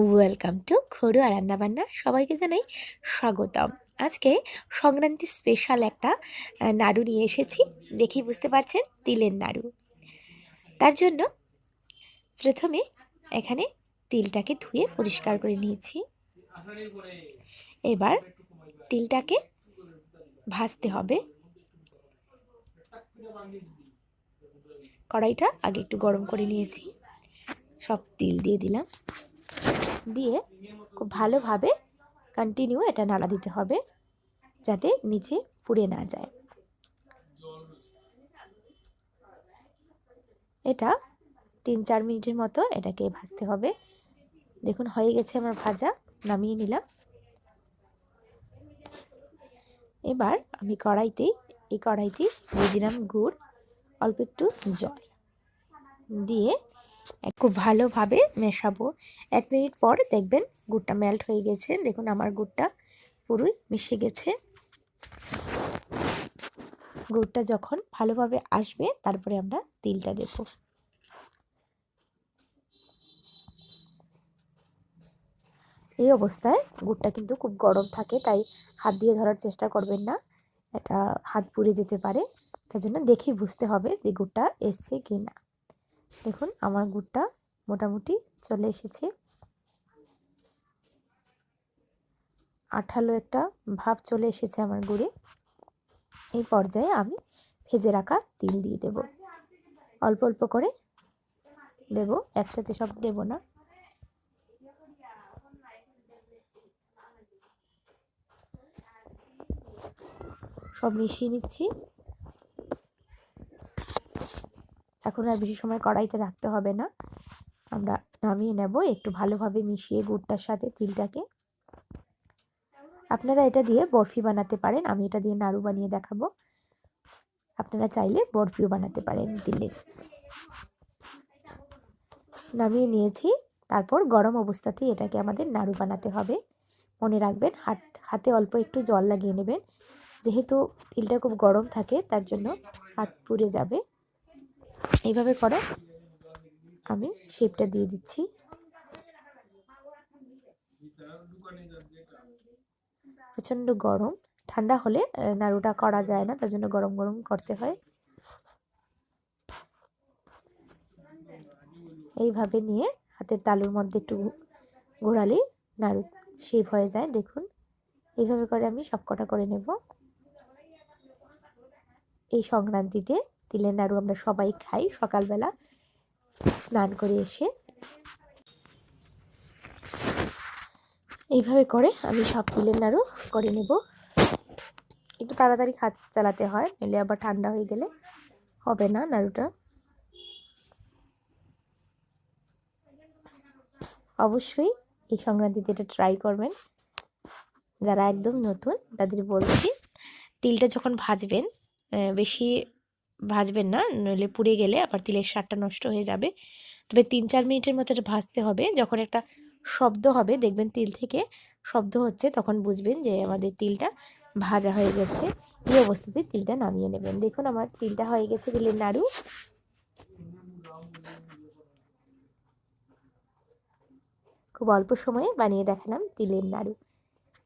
Welcome to ঘরোয়া রান্নাবান্না সবাইকে জানাই স্বাগতম। আজকে সংক্রান্তি স্পেশাল একটা নাড়ু নিয়ে এসেছি। দেখেই বুঝতে পারছেন, তিলের নাড়ু। তার জন্য প্রথমে এখানে তিলটাকে ধুয়ে পরিষ্কার করে নিয়েছি। এবার তিলটাকে ভাজতে হবে। কড়াইটা আগে একটু গরম করে নিয়েছি। সব তিল দিয়ে দিলাম। দিয়ে খুব ভালোভাবে কন্টিনিউ এটা নাড়া দিতে হবে যাতে নিচে পুড়ে না যায়। এটা তিন চার মিনিটের মতো এটাকে ভাজতে হবে। দেখুন, হয়ে গেছে আমার ভাজা, নামিয়ে নিলাম। এবার আমি কড়াইতেই এই কড়াইতেই দিয়ে দিলাম গুড়, অল্প একটু জল। দিয়ে খুব ভালোভাবে মেশাবো। এক মিনিট পর দেখবেন গুড়টা মেল্ট হয়ে গেছে। দেখুন আমার গুড়টা পুরোই মিশে গেছে। গুড়টা যখন ভালোভাবে আসবে, তারপরে আমরা তিলটা দেব। এই অবস্থায় গুড়টা কিন্তু খুব গরম থাকে, তাই হাত দিয়ে ধরার চেষ্টা করবেন না। এটা হাত পুড়ে যেতে পারে। তার জন্য দেখেই বুঝতে হবে যে গুড়টা এসছে কি না দেখুন, আমার গুড়টা মোটামুটি চলে এসেছে। আঠালো একটা ভাব চলে এসেছে আমার গুড়ে। এই পর্যায়ে আমি ভেজে রাখা তিল দিয়ে দেব। অল্প অল্প করে দেব, একসাথে সব দেব না। সব মিশিয়ে নিচ্ছি। এখন আর বেশি সময় কড়াইতে রাখতে হবে না। আমরা নামিয়ে নেব, একটু ভালোভাবে মিশিয়ে গুড়টার সাথে তিলটাকে। আপনারা এটা দিয়ে বরফি বানাতে পারেন, আমি এটা দিয়ে নাড়ু বানিয়ে দেখাবো। আপনারা চাইলে বরফিও বানাতে পারেন তিলের। নামিয়ে নিয়েছি, তারপর গরম অবস্থাতেই এটাকে আমাদের নাড়ু বানাতে হবে। মনে রাখবেন, হাত, হাতে অল্প একটু জল লাগিয়ে নেবেন। যেহেতু তিলটা খুব গরম থাকে, তার জন্য হাত পুড়ে যাবে। এইভাবে করে আমি শেপটা দিয়ে দিচ্ছি। প্রচণ্ড গরম। ঠান্ডা হলে নাড়ুটা করা যায় না, তার জন্য গরম গরম করতে হয়। এইভাবে নিয়ে হাতের তালুর মধ্যে একটু ঘোরালে নাড়ু শেপ হয়ে যায়, দেখুন। এইভাবে করে আমি সবকটা করে নেব। এই সংক্রান্তিতে তিলের নাড়ু আমরা সবাই খাই সকালবেলা। স্নান করে এসে। এইভাবে করে আমি সব তিলের নাড়ু করে নেব। একটু তাড়াতাড়ি হাত চালাতে হয় নইলে আবার ঠান্ডা হয়ে গেলে হবে না নাড়ুটা অবশ্যই এই সংক্রান্তিতে এটা ট্রাই করবেন। যারা একদম নতুন, তাদের বলছি, তিলটা যখন ভাজবেন বেশি ভাজবেন না, নইলে পুড়ে গেলে আবার তিলের স্বাদটা নষ্ট হয়ে যাবে। তবে তিন চার মিনিটের মতো এটা ভাজতে হবে। যখন একটা শব্দ হবে, দেখবেন তিল থেকে শব্দ হচ্ছে, তখন বুঝবেন যে আমাদের তিলটা ভাজা হয়ে গেছে। এই অবস্থাতে তিলটা নামিয়ে নেবেন। দেখুন আমার তিলটা হয়ে গেছে, তিলের নাড়ু। খুব অল্প সময়ে বানিয়ে দেখালাম তিলের নাড়ু।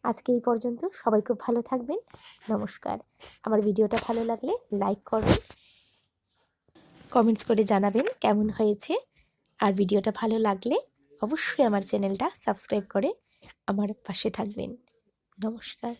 আজকে এই পর্যন্ত সবাই খুব ভালো থাকবেন। নমস্কার। আমার ভিডিওটা ভালো লাগলে লাইক করবেন। কমেন্টস করে জানাবেন কেমন হয়েছে। আর ভিডিওটা ভালো লাগলে অবশ্যই আমার চ্যানেলটা সাবস্ক্রাইব করে আমার পাশে থাকবেন। নমস্কার।